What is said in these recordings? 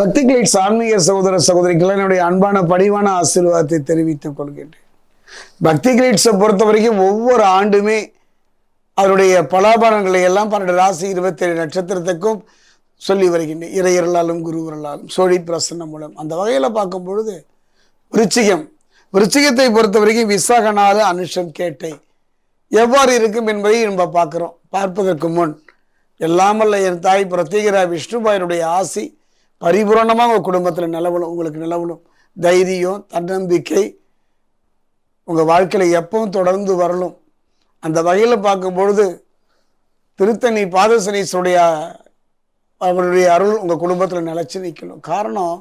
பக்தி கிளைட்ஸ் ஆன்மீக சகோதர சகோதரிகள் என்னுடைய அன்பான பணிவான ஆசீர்வாதத்தை தெரிவித்துக் கொள்கின்றேன். பக்தி கிளைட்ஸை பொறுத்த வரைக்கும் ஒவ்வொரு ஆண்டுமே அவருடைய பலாபலன்களை எல்லாம் பன்னெண்டு ராசி இருபத்தேழு நட்சத்திரத்துக்கும் சொல்லி வருகின்றேன். இறையர்களாலும் குருவர்களாலும் சோழி பிரசன்னம் மூலம். அந்த வகையில் பார்க்கும் பொழுது விருச்சிகம். விருச்சிகத்தை பொறுத்த வரைக்கும் விசாகனால அனுஷம் கேட்டை. எவ்வாறு இருக்கும் என்பதை நம்ம பார்க்குறோம். பார்ப்பதற்கு முன் எல்லாமல்ல என் தாய் பிரத்யேகரா விஷ்ணுபாயனுடைய ஆசி பரிபூரணமாக உங்கள் குடும்பத்தில் நிலவணும் உங்களுக்கு நிலவணும். தைரியம் தன்னம்பிக்கை உங்கள் வாழ்க்கையில் எப்பவும் தொடர்ந்து வரணும். அந்த வகையில் பார்க்கும்பொழுது திருத்தணி பாதசனீஸ்வருடைய அவருடைய அருள் உங்கள் குடும்பத்தில் நிலச்சி நிற்கணும் காரணம்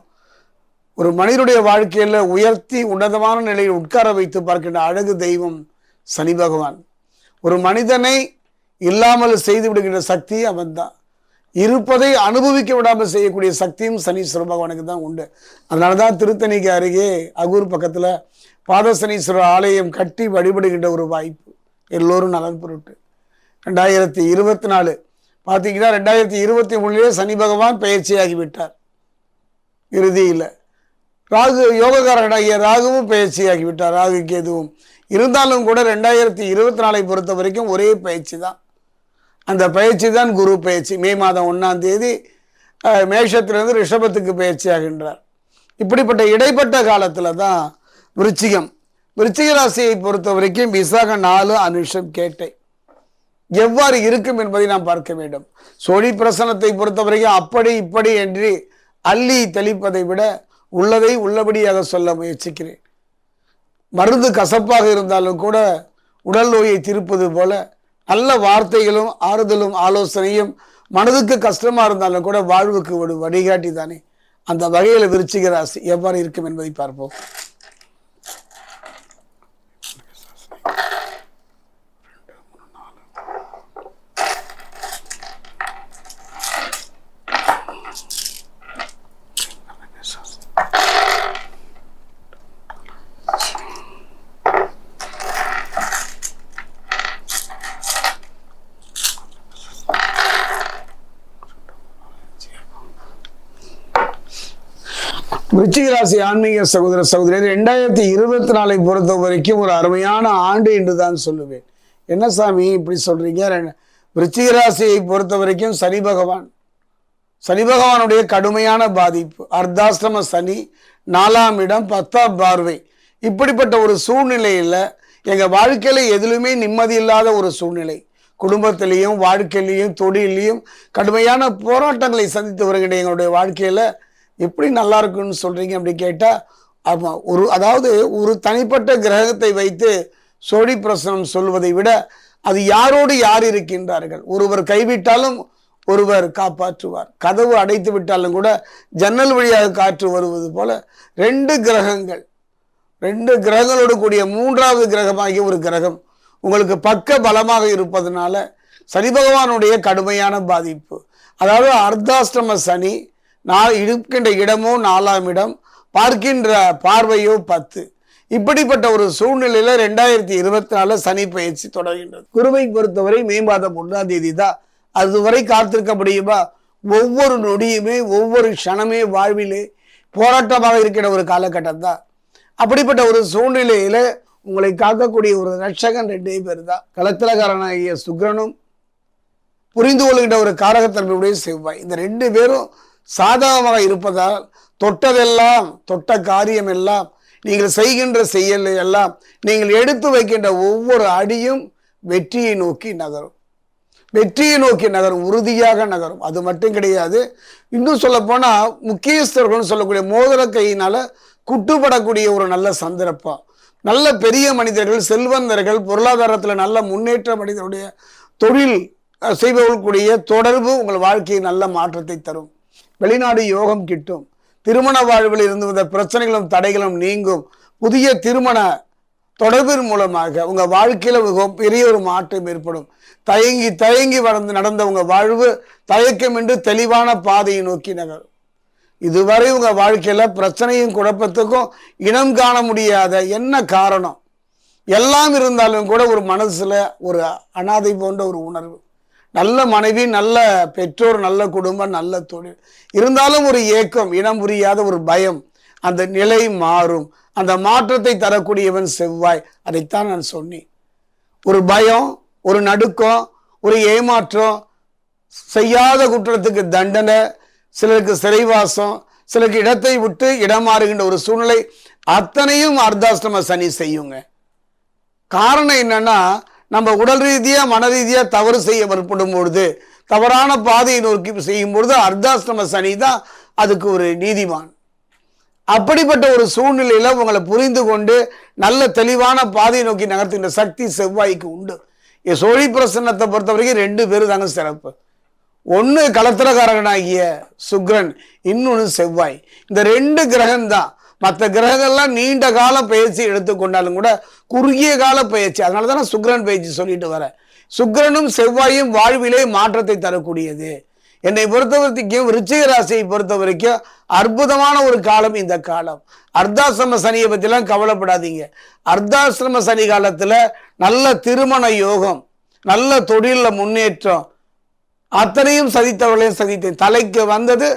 ஒரு மனிதனுடைய வாழ்க்கையில் உயர்த்தி உன்னதமான நிலையில் உட்கார வைத்து பார்க்கின்ற அழகு தெய்வம் சனி பகவான். ஒரு மனிதனை இல்லாமல் செய்து விடுகின்ற சக்தி அவன் தான் இருப்பதை அனுபவிக்க விடாமல் செய்யக்கூடிய சக்தியும் சனீஸ்வர பகவானுக்கு தான் உண்டு. அதனால தான் திருத்தணிக்கு அருகே அகூர் பக்கத்தில் பாதசனீஸ்வரர் ஆலயம் கட்டி வழிபடுகின்ற ஒரு வாய்ப்பு. எல்லோரும் நலன் பொருட்டு. ரெண்டாயிரத்தி இருபத்தி நாலு. பார்த்தீங்கன்னா ரெண்டாயிரத்தி இருபத்தி மூணுலேயே சனி பகவான் பயிற்சியாகிவிட்டார் இறுதியில் ராகு யோகக்காரனாகிய ராகுவும் பயிற்சியாகிவிட்டார் ராகு கேதுவும். இருந்தாலும் கூட ரெண்டாயிரத்தி இருபத்தி நாலை பொறுத்த வரைக்கும் ஒரே பயிற்சி தான். அந்த பயிற்சி தான் குரு பயிற்சி. மே மாதம் ஒன்றாம் தேதி மேஷத்திலிருந்து ரிஷபத்துக்கு பயிற்சி ஆகின்றார். இப்படிப்பட்ட இடைப்பட்ட காலத்தில் தான் விருச்சிகம். விருச்சிக ராசியை பொறுத்த வரைக்கும் விசாக நாலு அனுஷம் கேட்டை. எவ்வாறு இருக்கும் என்பதை நாம் பார்க்க வேண்டும். சோழி பிரசனத்தை பொறுத்த வரைக்கும் அப்படி இப்படி என்று அள்ளி தெளிப்பதை விட உள்ளதை உள்ளபடியாக சொல்ல முயற்சிக்கிறேன். மருந்து கசப்பாக இருந்தாலும் கூட உடல் நோயை திருப்பது போல நல்ல வார்த்தைகளும் ஆறுதலும் ஆலோசனையும் மனதுக்கு கஷ்டமா இருந்தாலும் கூட வாழ்வுக்கு ஒரு வழிகாட்டி தானே அந்த வகையில் விருச்சிக ராசி எவ்வாறு இருக்கும் என்பதை பார்ப்போம். விருச்சிக ராசி ஆன்மீக சகோதர சகோதரர் ரெண்டாயிரத்தி இருபத்தி நாலை பொறுத்த வரைக்கும் ஒரு அருமையான ஆண்டு என்று தான் சொல்லுவேன். என்ன சாமி இப்படி சொல்றீங்க? ரெ- விருச்சிக ராசியை பொறுத்த வரைக்கும் சனி பகவான். சனி பகவானுடைய கடுமையான பாதிப்பு. அர்த்தாசிரம சனி நாலாம் இடம் பத்தாம் பார்வை. இப்படிப்பட்ட ஒரு சூழ்நிலையில் எங்கள் வாழ்க்கையில் எதிலுமே நிம்மதி இல்லாத ஒரு சூழ்நிலை. குடும்பத்திலையும் வாழ்க்கையிலையும் தொழிலையும் கடுமையான போராட்டங்களை சந்தித்து வருகின்ற எங்களுடைய வாழ்க்கையில் எப்படி நல்லா இருக்குன்னு சொல்கிறீங்க அப்படி கேட்டால் ஆமாம் ஒரு அதாவது ஒரு தனிப்பட்ட கிரகத்தை வைத்து சோழி பிரசனம் சொல்வதை விட அது யாரோடு யார் இருக்கின்றார்கள்? ஒருவர் கைவிட்டாலும் ஒருவர் காப்பாற்றுவார். கதவு அடைத்து விட்டாலும் கூட ஜன்னல் வழியாக காற்று வருவது போல ரெண்டு கிரகங்கள் ரெண்டு கிரகங்களோடு கூடிய மூன்றாவது கிரகமாகிய ஒரு கிரகம் உங்களுக்கு பக்க பலமாக இருப்பதனால சனி பகவானுடைய கடுமையான பாதிப்பு. அதாவது அர்த்தாஷ்டம சனி நான் இருக்கின்ற இடமோ நாலாம் இடம் பார்க்கின்ற பார்வையோ பத்து. இப்படிப்பட்ட ஒரு சூழ்நிலையில ரெண்டாயிரத்தி இருபத்தி நாலு சனி பயிற்சி தொடர்கின்றது. குருவை பொறுத்தவரை மே மாதம் ஒன்றாம் தேதி தான் அதுவரை காத்திருக்க முடியுமா? ஒவ்வொரு நொடியுமே ஒவ்வொரு க்ஷணமே வாழ்விலே போராட்டமாக இருக்கிற ஒரு காலகட்டம் தான் அப்படிப்பட்ட ஒரு சூழ்நிலையில உங்களை காக்கக்கூடிய ஒரு ரட்சகன் ரெண்டே பேர் தான் களத்திலகாரனாகிய சுக்கிரனும் புரிந்து கொள்கின்ற ஒரு காரகத்தன்மையுடைய செவ்வாய். இந்த ரெண்டு பேரும் சாதகமாக இருப்பதால் தொட்டதெல்லாம் தொட்ட காரியம் எல்லாம் நீங்கள் செய்கின்ற செயல் எல்லாம் நீங்கள் எடுத்து வைக்கின்ற ஒவ்வொரு அடியும் வெற்றியை நோக்கி நகரும். வெற்றியை நோக்கி நகரும் உறுதியாக நகரும். அது மட்டும் கிடையாது. இன்னும் சொல்ல முக்கியஸ்தர்கள்னு சொல்லக்கூடிய மோதிர கையினால் குட்டுப்படக்கூடிய ஒரு நல்ல சந்தர்ப்பம் நல்ல பெரிய மனிதர்கள் செல்வந்தர்கள் பொருளாதாரத்தில் நல்ல முன்னேற்ற மனிதருடைய தொழில் செய்பவர்களுடைய தொடர்பு உங்கள் வாழ்க்கையை நல்ல மாற்றத்தை தரும். வெளிநாடு யோகம் கிட்டும். திருமண வாழ்வில் இருந்து வந்த பிரச்சனைகளும் தடைகளும் நீங்கும். புதிய திருமண தொடர்பின் மூலமாக உங்கள் வாழ்க்கையில் மிக பெரிய ஒரு மாற்றம் ஏற்படும். தயங்கி தயங்கி வளர்ந்து நடந்த உங்கள் வாழ்வு தயக்கமின்றி தெளிவான பாதையை நோக்கி நகரும். இதுவரை உங்கள் வாழ்க்கையில் பிரச்சனையும் குழப்பத்துக்கும் இனம் காண முடியாத என்ன காரணம்? எல்லாம் இருந்தாலும் கூட ஒரு மனசில் ஒரு அனாதை போன்ற ஒரு உணர்வு. நல்ல மனைவி நல்ல பெற்றோர் நல்ல குடும்பம் நல்ல தொழில். இருந்தாலும் ஒரு ஏக்கம் இனம் புரியாத ஒரு பயம் அந்த நிலை மாறும். அந்த மாற்றத்தை தரக்கூடியவன் செவ்வாய். அதைத்தான் நான் சொன்னேன். ஒரு பயம் ஒரு நடுக்கம் ஒரு ஏமாற்றம் செய்யாத குற்றத்துக்கு தண்டனை சிலருக்கு சிறைவாசம் சிலருக்கு இடத்தை விட்டு இடம் மாறுகின்ற ஒரு சூழ்நிலை அத்தனையும் அர்த்தாஷ்டம சனி செய்யுங்க. காரணம் என்னன்னா நம்ம உடல் ரீதியாக மன ரீதியாக தவறு செய்ய முற்படும் பொழுது தவறான பாதையை நோக்கி செய்யும் பொழுது அர்த்தாஷ்டம சனி தான் அதுக்கு ஒரு நீதிமான். அப்படிப்பட்ட ஒரு சூழ்நிலையில் உங்களை புரிந்து கொண்டு நல்ல தெளிவான பாதையை நோக்கி நகர்த்துகின்ற சக்தி செவ்வாய்க்கு உண்டு. என் சோழி பிரசன்னத்தை பொறுத்த வரைக்கும் ரெண்டு பேரும் தாங்க சிறப்பு. ஒன்று கலத்திரகாரகனாகிய சுக்ரன் இன்னொன்று செவ்வாய். இந்த ரெண்டு கிரகம் தான் மற்ற கிரகங்கள்லாம் நீண்ட கால பயிற்சி எடுத்துக்கொண்டாலும் கூட குறுகிய கால பயிற்சி. அதனால தான் நான் சுக்ரன் பயிற்சி சொல்லிட்டு வரேன் சுக்கிரனும் செவ்வாயும் வாழ்விலே மாற்றத்தை தரக்கூடியது. என்னை பொறுத்த வரைக்கும் ராசியை பொறுத்த வரைக்கும் அற்புதமான ஒரு காலம் இந்த காலம். அர்த்தாசிரம சனியை பற்றிலாம் கவலைப்படாதீங்க. அர்த்தாசிரம சனி காலத்தில் நல்ல திருமண யோகம் நல்ல தொழிலில் முன்னேற்றம். அத்தனையும் சதித்தவர்களையும் சதித்தேன் தலைக்கு வந்தது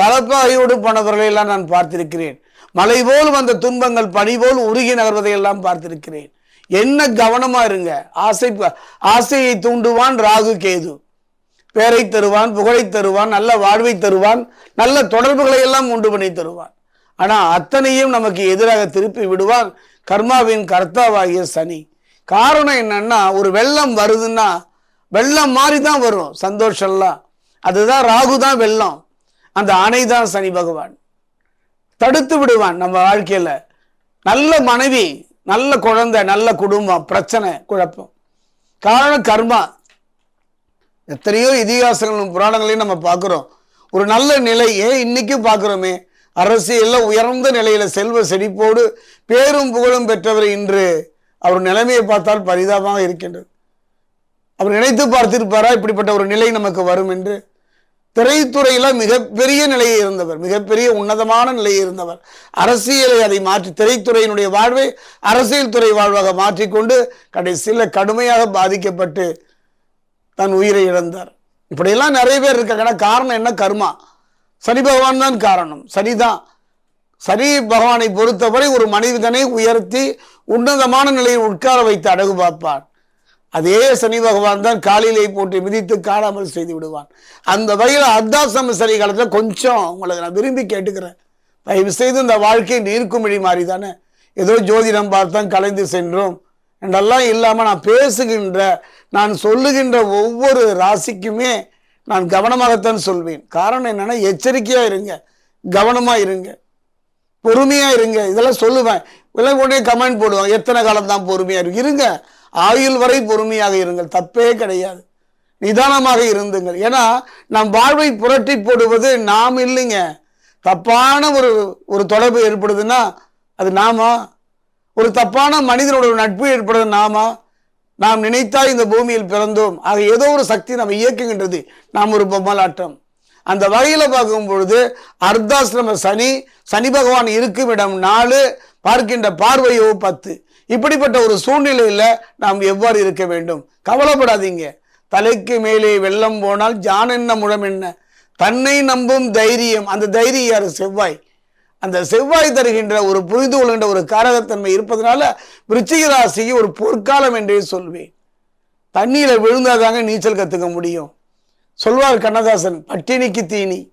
தலப்பாகையோடு போனவர்களையெல்லாம் நான் பார்த்திருக்கிறேன். மலை போல் வந்த துன்பங்கள் பனி போல் உருகி நகர்வதை எல்லாம் பார்த்திருக்கிறேன். என்ன கவனமா இருங்க. ஆசை ஆசையை தூண்டுவான் ராகு கேது. பேரை தருவான் புகழை தருவான் நல்ல வாழ்வை தருவான் நல்ல தொடர்புகளை எல்லாம் உண்டு பண்ணி தருவான். ஆனால் அத்தனையும் நமக்கு எதிராக திருப்பி விடுவான் கர்மாவின் கர்த்தாவாகிய சனி. காரணம் என்னன்னா ஒரு வெள்ளம் வருதுன்னா வெள்ளம் மாதிரி தான் வரும் சந்தோஷம்லாம். அதுதான் ராகு தான் வெள்ளம். அந்த அணை தான் சனி பகவான். தடுத்து விடுவான் நம்ம வாழ்க்கையில். நல்ல மனைவி நல்ல குழந்தை நல்ல குடும்பம் பிரச்சனை குழப்பம். காரணம் கர்மா. எத்தனையோ இதிகாசங்களும் புராணங்களையும் நம்ம பார்க்குறோம். ஒரு நல்ல நிலை ஏன் இன்னைக்கும் பார்க்குறோமே. அரசியலில் உயர்ந்த நிலையில் செல்வ செழிப்போடு பேரும் புகழும் பெற்றவர் இன்று அவர் நிலைமையை பார்த்தால் பரிதாபமாக இருக்கின்றது. அவர் நினைத்து பார்த்திருப்பாரா? இப்படிப்பட்ட ஒரு நிலை நமக்கு வரும் என்று. திரைத்துறையில் மிகப்பெரிய நிலையை இருந்தவர் மிகப்பெரிய உன்னதமான நிலையை இருந்தவர். அரசியலை அதை மாற்றி திரைத்துறையினுடைய வாழ்வை அரசியல் துறை வாழ்வாக மாற்றிக்கொண்டு கடைசியில் கடுமையாக பாதிக்கப்பட்டு தன் உயிரை இழந்தார். இப்படியெல்லாம் நிறைய பேர் இருக்காங்கன்னா காரணம் என்ன? கர்மா. சனி பகவான் தான் காரணம். சனிதான். சனி பகவானை பொறுத்தவரை ஒரு மனிதனை உயர்த்தி உன்னதமான நிலையில் உட்கார வைத்து அடகு பார்ப்பார். அதே சனி பகவான் தான் காலிலே போட்டு மிதித்து காணாமல் செய்து விடுவான். அந்த வகையில் அர்த்தாசம சனி காலத்தில் கொஞ்சம் உங்களுக்கு நான் விரும்பி கேட்டுக்கிறேன். தயவு செய்து இந்த வாழ்க்கை நீர்க்குமிழி மாதிரி தானே ஏதோ ஜோதிடம் பார்த்தோம் கலைந்து சென்றோம். என்றெல்லாம் இல்லாமல் நான் பேசுகின்ற நான் சொல்லுகின்ற ஒவ்வொரு ராசிக்குமே நான் கவனமாகத்தான் சொல்வேன். காரணம் என்னென்னா எச்சரிக்கையாக இருங்க. கவனமாக இருங்க. பொறுமையாக இருங்க. இதெல்லாம் சொல்லுவேன். இல்லை உடனே கமெண்ட் போடுவாங்க. எத்தனை காலம் தான் பொறுமையாக இருக்கு இருங்க. ஆயுள் வரை பொறுமையாக இருங்கள். தப்பே கிடையாது. நிதானமாக இருந்துங்கள். ஏன்னா நம் வாழ்வை புரட்டி போடுவது நாம் இல்லைங்க. தப்பான ஒரு ஒரு தொடர்பு ஏற்படுதுன்னா அது நாமா? ஒரு தப்பான மனிதனோட ஒரு நட்பு ஏற்படுறது நாமா? நாம் நினைத்தால் இந்த பூமியில் பிறந்தோம். ஆக ஏதோ ஒரு சக்தி நம்ம இயக்குகின்றது. நாம் ஒரு பொம்மலாட்டம். அந்த வகையில் பார்க்கும் பொழுது அர்த்தாசிரம சனி சனி பகவான் இருக்கும் இடம் நாலு பார்க்கின்ற பார்வையோ பத்து. இப்படிப்பட்ட ஒரு சூழ்நிலையில் நாம் எவ்வாறு இருக்க வேண்டும்? கவலைப்படாதீங்க. தலைக்கு மேலே வெள்ளம் போனால் ஜான் என்ன முழம் என்ன? தன்னை நம்பும் தைரியம் அந்த தைரியம் யார்? செவ்வாய். அந்த செவ்வாய் தருகின்ற ஒரு புரிந்து கொள்கின்ற ஒரு காரகத்தன்மை இருப்பதனால விருச்சிக ராசிக்கு ஒரு பொற்காலம் என்றே சொல்வேன். விழுந்தால் விழுந்தாதாங்க நீச்சல் கற்றுக்க முடியும். சொல்வார் கண்ணதாசன் பட்டினிக்கு தீனி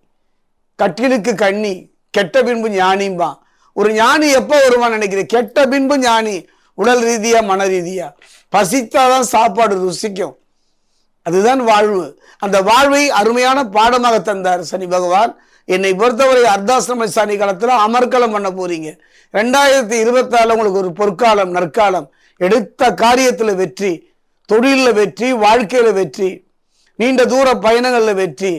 கட்டிலுக்கு கண்ணி கெட்ட பின்பு ஞானிம்பான். ஒரு ஞானி எப்போ வருவான்னு நினைக்கிறேன் கெட்ட பின்பு ஞானி. உடல் ரீதியாக மன ரீதியாக பசித்தால் தான் சாப்பாடு ருசிக்கும். அதுதான் வாழ்வு. அந்த வாழ்வை அருமையான பாடமாக தந்தார் சனி பகவான். என்னை பொறுத்தவரை அர்த்தாசிரம சனி காலத்தில் அமர்க்கலம் பண்ண போறீங்க. ரெண்டாயிரத்தி இருபத்தாறு உங்களுக்கு ஒரு பொற்காலம் நற்காலம். எடுத்த காரியத்தில் வெற்றி தொழிலில் வெற்றி வாழ்க்கையில் வெற்றி நீண்ட தூர பயணங்களில் வெற்றி.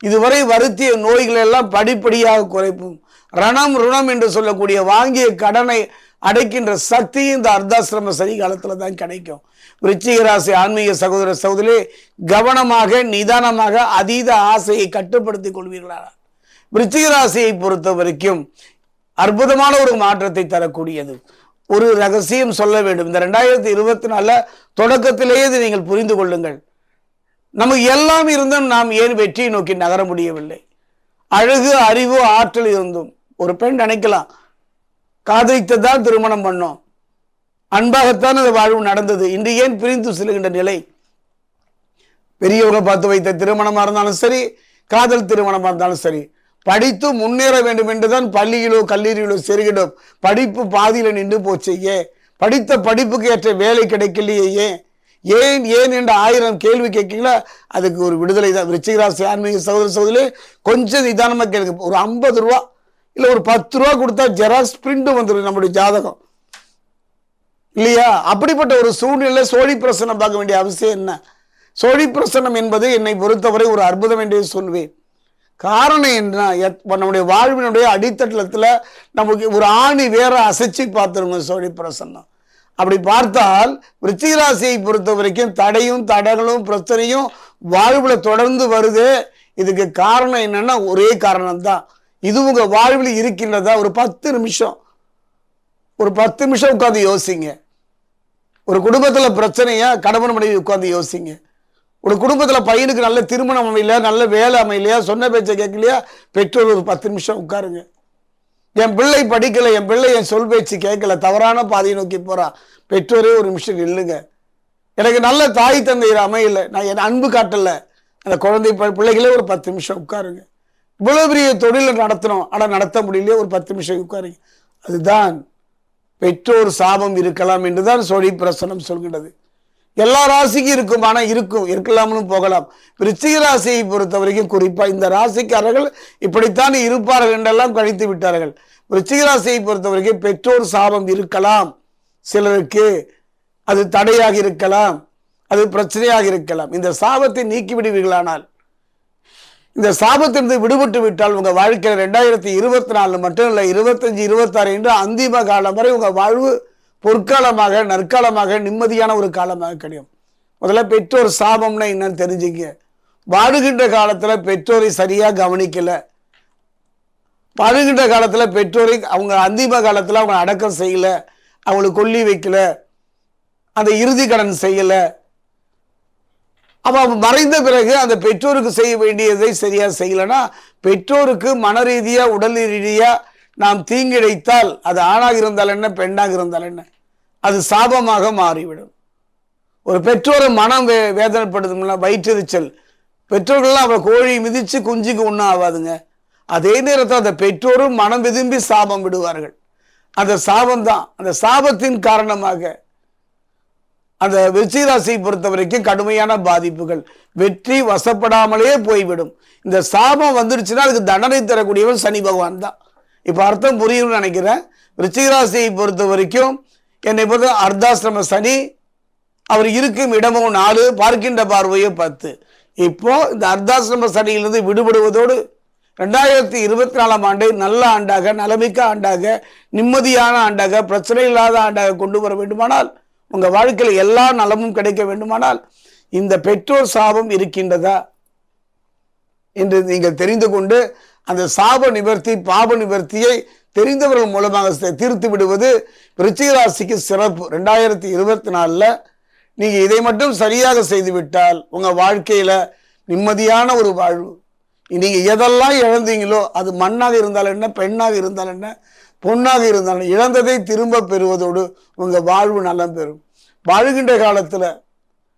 இதுவரை வருத்திய நோய்கள் எல்லாம் படிப்படியாக குறைப்பும். ரணம் ருணம் என்று சொல்லக்கூடிய வாங்கிய கடனை அடைக்கின்ற சக்தி இந்த அர்த்தாசிரம சரி காலத்தில் தான் கிடைக்கும். விருச்சிக ராசி ஆன்மீக சகோதர சகோதரி கவனமாக நிதானமாக அதீத ஆசையை கட்டுப்படுத்திக் கொள்வீர்களா விருச்சிக ராசியை பொறுத்த வரைக்கும் அற்புதமான ஒரு மாற்றத்தை தரக்கூடியது. ஒரு ரகசியம் சொல்ல வேண்டும். இந்த ரெண்டாயிரத்தி இருபத்தி நாலில் தொடக்கத்திலேயே இதை நீங்கள் புரிந்து கொள்ளுங்கள். நமக்கு எல்லாம் இருந்தும் நாம் ஏன் வெற்றியை நோக்கி நகர முடியவில்லை? அழகு அறிவு ஆற்றல் இருந்தும். ஒரு பெண் நினைக்கலாம் காதலித்துதான் திருமணம் பண்ணோம். அன்பாகத்தான் அந்த வாழ்வு நடந்தது. இன்று ஏன் பிரிந்து செல்கின்ற நிலை? பெரியவங்க பார்த்து வைத்த திருமணமாக இருந்தாலும் சரி காதல் திருமணமாக இருந்தாலும் சரி படித்து முன்னேற வேண்டும் என்றுதான் பள்ளியிலோ கல்லூரியிலோ செருகிடும் படிப்பு பாதியில் நின்று போச்சையே படித்த படிப்புக்கு ஏற்ற வேலை கிடைக்கலையே. ஏன் ஏன் ஏன் என்ற ஆயிரம் கேள்வி கேட்கீங்களா? அதுக்கு ஒரு விடுதலை தான். விருச்சிகராசி ஆன்மீக சகோதர சகோதரி கொஞ்சம் நிதானமாக கேளுங்க. ஒரு ஐம்பது ரூபா இல்லை ஒரு பத்து ரூபா கொடுத்தா ஜெராக்ஸ் பிரிண்ட்டும் வந்துடும் நம்முடைய ஜாதகம். இல்லையா? அப்படிப்பட்ட ஒரு சூழ்நிலை சோழி பிரசனம் பார்க்க வேண்டிய அவசியம் என்ன? சோழி பிரசனம் என்பது என்னை பொறுத்தவரை ஒரு அற்புதம் என்றே சொல்வேன். காரணம் என்ன? எத்- நம்முடைய வாழ்வினுடைய அடித்தட்டத்தில் நமக்கு ஒரு ஆணி வேற அசைச்சு பார்த்துருங்க சோழி பிரசன்னம். அப்படி பார்த்தால் விருச்சிக ராசியை பொறுத்த வரைக்கும் தடையும் தடங்களும் பிரச்சனையும் வாழ்வில் தொடர்ந்து வருது. இதுக்கு காரணம் என்னன்னா ஒரே காரணம் தான் இது உங்க வாழ்வில் இருக்கின்றதா? ஒரு பத்து நிமிஷம். ஒரு பத்து நிமிஷம் உட்காந்து யோசிங்க. ஒரு குடும்பத்தில் பிரச்சனையா கணவன் மனைவி உட்காந்து யோசிங்க. ஒரு குடும்பத்தில் பையனுக்கு நல்ல திருமணம் அமையலையா நல்ல வேலை அமையலையா சொன்ன பேச்சை கேட்கலையா பெற்றோர் ஒரு பத்து நிமிஷம் உட்காருங்க. என் பிள்ளை படிக்கல என் பிள்ளை என் சொல் பேச்சு கேட்கல தவறான பாதையை நோக்கி போறான் பெற்றோரே ஒரு நிமிஷம் நில்லுங்க. எனக்கு நல்ல தாய் தந்தையர் அமையலை நான் என் அன்பு காட்டலை. அந்த குழந்தை ப- பிள்ளைகளே ஒரு பத்து நிமிஷம் உட்காருங்க. இவ்வளோ பெரிய தொழிலை நடத்தணும். ஆனால் நடத்த முடியலையே ஒரு பத்து நிமிஷம் உட்காருங்க. அதுதான் பெற்றோர் சாபம் இருக்கலாம் என்று தான் சோழி பிரசனம் சொல்கின்றது. எல்லா ராசிக்கும் இருக்கும் ஆனால் இருக்கும். இருக்கலாம்னு போகலாம். விருச்சிக ராசியை பொறுத்த வரைக்கும் குறிப்பாக இந்த ராசிக்காரர்கள் இப்படித்தான் இருப்பார்கள் என்றெல்லாம் கழித்து விட்டார்கள். விருச்சிக ராசியை பொறுத்த வரைக்கும் பெற்றோர் சாபம் இருக்கலாம். சிலருக்கு அது தடையாக இருக்கலாம். அது பிரச்சனையாக இருக்கலாம். இந்த சாபத்தை நீக்கிவிடுவீர்களானால் இந்த சாபத்திலிருந்து விடுபட்டு விட்டால் உங்கள் வாழ்க்கையில் ரெண்டாயிரத்தி இருபத்தி நாலு மட்டும் இல்லை இருபத்தஞ்சி இருபத்தாறு என்று அந்திம காலம் வரை உங்கள் வாழ்வு பொற்காலமாக நற்காலமாக நிம்மதியான ஒரு காலமாக கிடைக்கும் முதல்ல பெற்றோர் சாபம்னா என்னன்னு தெரிஞ்சுங்க. வாழுகின்ற காலத்தில் பெற்றோரை சரியாக கவனிக்கலை. வாழுகின்ற காலத்தில் பெற்றோரை அவங்க அந்திம காலத்தில் அவங்க அடக்கம் செய்யலை. அவங்களுக்கு கொல்லி வைக்கல. அந்த இறுதி கடன் செய்யலை. அப்போ அவன் மறைந்த பிறகு அந்த பெற்றோருக்கு செய்ய வேண்டியதை சரியா செய்யலைன்னா பெற்றோருக்கு மன ரீதியாக உடல் ரீதியா நாம் தீங்கிழைத்தால் அது ஆணாக இருந்தால் என்ன பெண்ணாக இருந்தால் என்ன? அது சாபமாக மாறிவிடும். ஒரு பெற்றோரை மனம் வே வேதனைப்படுதுங்களா வயிற்றெரிச்சல். பெற்றோர்கள்லாம் அவள் கோழி மிதித்து குஞ்சுக்கு ஒன்றும் ஆகாதுங்க அதே நேரத்தில் அந்த பெற்றோரும் மனம் விரும்பி சாபம் விடுவார்கள். அந்த சாபம் தான் அந்த சாபத்தின் காரணமாக அந்த விருச்சிகராசியை பொறுத்த வரைக்கும் கடுமையான பாதிப்புகள். வெற்றி வசப்படாமலே போய்விடும். இந்த சாபம் வந்துருச்சுன்னா அதுக்கு தண்டனை தரக்கூடியவன் சனி பகவான் தான். இப்போ அர்த்தம் புரியும்னு நினைக்கிறேன். விருச்சிகராசியை பொறுத்த வரைக்கும் என்னை பொறுத்த அர்த்தாசிரம சனி அவர் இருக்கும் இடமும் நாலு பார்க்கின்ற பார்வையோ பத்து. இப்போ இந்த அர்த்தாசிரம சனியிலிருந்து விடுபடுவதோடு ரெண்டாயிரத்தி இருபத்தி நாலாம் ஆண்டு நல்ல ஆண்டாக நலமிக்க ஆண்டாக நிம்மதியான ஆண்டாக பிரச்சனை இல்லாத ஆண்டாக கொண்டு வர வேண்டுமானால் உங்கள் வாழ்க்கையில் எல்லா நலமும் கிடைக்க வேண்டுமானால் இந்த பெற்றோர் சாபம் இருக்கின்றதா என்று நீங்கள் தெரிந்து கொண்டு அந்த சாப நிவர்த்தி பாப நிவர்த்தியை தெரிந்தவர்கள் மூலமாக தீர்த்து விடுவது ராசிக்கு சிறப்பு. ரெண்டாயிரத்தி இருபத்தி நாலில் நீங்கள் இதை மட்டும் சரியாக செய்துவிட்டால் உங்கள் வாழ்க்கையில் நிம்மதியான ஒரு வாழ்வு. நீங்கள் எதெல்லாம் இழந்தீங்களோ அது மண்ணாக இருந்தால் என்ன பெண்ணாக இருந்தால் என்ன பொண்ணாக இருந்தாலும் இழந்ததை திரும்ப பெறுவதோடு உங்கள் வாழ்வு நலம் பெறும். வாழுகின்ற காலத்தில்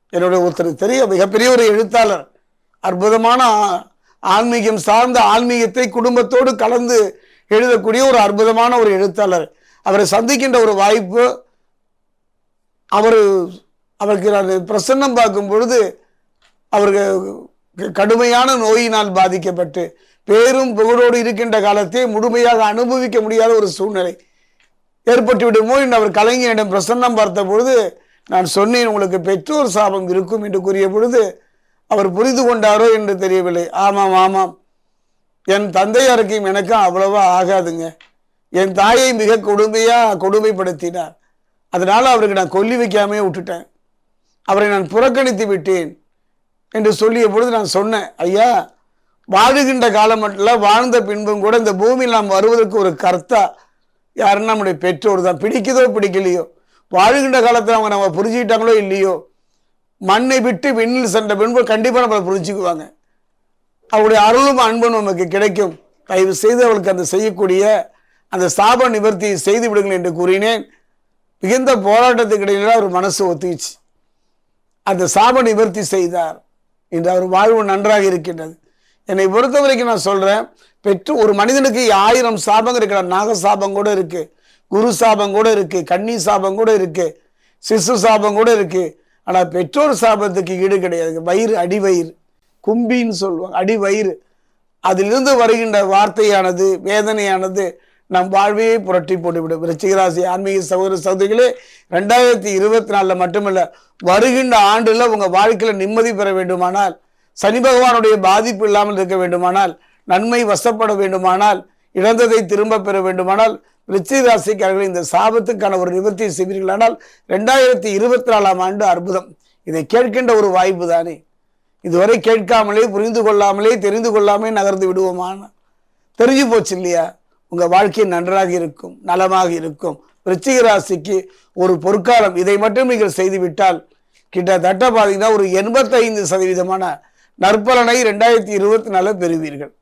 என்னுடைய ஒருத்தர் தெரிய மிகப்பெரிய ஒரு எழுத்தாளர். அற்புதமான ஆன்மீகம் சார்ந்த ஆன்மீகத்தை குடும்பத்தோடு கலந்து எழுதக்கூடிய ஒரு அற்புதமான ஒரு எழுத்தாளர். அவரை சந்திக்கின்ற ஒரு வாய்ப்பு அவர் அவருக்கு நான் பிரசன்னம் பார்க்கும் பொழுது அவருக்கு க- கடுமையான நோயினால் பாதிக்கப்பட்டு பேரும் புகழோடு இருக்கின்ற காலத்தை முழுமையாக அனுபவிக்க முடியாத ஒரு சூழ்நிலை. ஏற்பட்டுவிடுமோ என்று அவர் கலைஞரிடம் பிரசன்னம் பார்த்த பொழுது நான் சொன்னேன் உங்களுக்கு பெற்றோர் சாபம் இருக்கும் என்று கூறிய பொழுது அவர் புரிந்து கொண்டாரோ என்று தெரியவில்லை. ஆமாம் ஆமாம். என் தந்தையாருக்கும் எனக்கும் அவ்வளவா ஆகாதுங்க. என் தாயை மிக கொடுமையாக கொடுமைப்படுத்தினார். அதனால் அவருக்கு நான் கொல்லி வைக்காமே விட்டுட்டேன். அவரை நான் புறக்கணித்து விட்டேன் என்று சொல்லிய பொழுது நான் சொன்னேன் ஐயா வாழுகின்ற காலம் மட்டும் வாழ்ந்த பின்பும் கூட இந்த பூமியில் நாம் வருவதற்கு ஒரு கர்த்தா யாருன்னா நம்முடைய பெற்றோர் தான். பிடிக்குதோ பிடிக்கலையோ? வாழுகின்ற காலத்தில் அவங்க நம்ம புரிஞ்சுக்கிட்டாங்களோ இல்லையோ? மண்ணை விட்டு விண்ணில் சென்ற பின்பு கண்டிப்பாக நம்மளை புரிஞ்சுக்குவாங்க. அவருடைய அருளும் அன்பும் நமக்கு கிடைக்கும். தயவு செய்து அவளுக்கு அந்த செய்யக்கூடிய அந்த சாப நிவர்த்தியை செய்து விடுங்கள் என்று கூறினேன். மிகுந்த போராட்டத்துக்கு இடையில அவர் மனசு ஒத்திச்சு. அந்த சாப நிவர்த்தி செய்தார். இன்று அவர் வாழ்வு நன்றாக இருக்கின்றது. என்னை பொறுத்த வரைக்கும் நான் சொல்கிறேன் பெற்று ஒரு மனிதனுக்கு ஆயிரம் சாபங்கள் இருக்கலாம் நாக சாபம் கூட இருக்குது குரு சாபம் கூட இருக்குது கன்னி சாபம் கூட இருக்குது சிசு சாபம் கூட இருக்குது ஆனால் பெற்றோர் சாபத்துக்கு ஈடு கிடையாது. வயிறு அடி வயிறு கும்பின்னு சொல்லுவாங்க அடி வயிறு அதிலிருந்து வருகின்ற வார்த்தையானது வேதனையானது நம் வாழ்வையே புரட்டி போட்டுவிடும். ரிச்சிகராசி ஆன்மீக சகோதர சகோதரிகளே ரெண்டாயிரத்தி இருபத்தி நாலில் மட்டுமல்ல வருகின்ற ஆண்டில் உங்கள் வாழ்க்கையில் நிம்மதி பெற வேண்டுமானால் சனி பகவானுடைய பாதிப்பு இல்லாமல் இருக்க வேண்டுமானால் நன்மை வசப்பட வேண்டுமானால் இழந்ததை திரும்ப பெற வேண்டுமானால் ரிச்சிக ராசிக்காரர்கள் இந்த சாபத்துக்கான ஒரு நிவர்த்தியை செய்வீர்களானால் ரெண்டாயிரத்தி இருபத்தி நாலாம் ஆண்டு அற்புதம். இதை கேட்கின்ற ஒரு வாய்ப்பு தானே. இதுவரை கேட்காமலே புரிந்து கொள்ளாமலே தெரிந்து கொள்ளாமலே நகர்ந்து விடுவோமான. தெரிஞ்சு போச்சு இல்லையா? உங்கள் வாழ்க்கை நன்றாக இருக்கும் நலமாக இருக்கும். விருச்சிக ராசிக்கு ஒரு பொற்காலம். இதை மட்டும் நீங்கள் செய்துவிட்டால் கிட்டத்தட்ட பார்த்தீங்கன்னா ஒரு எண்பத்தைந்து சதவீதமான நற்பலனை ரெண்டாயிரத்தி இருபத்தி நாலு பெறுவீர்கள்.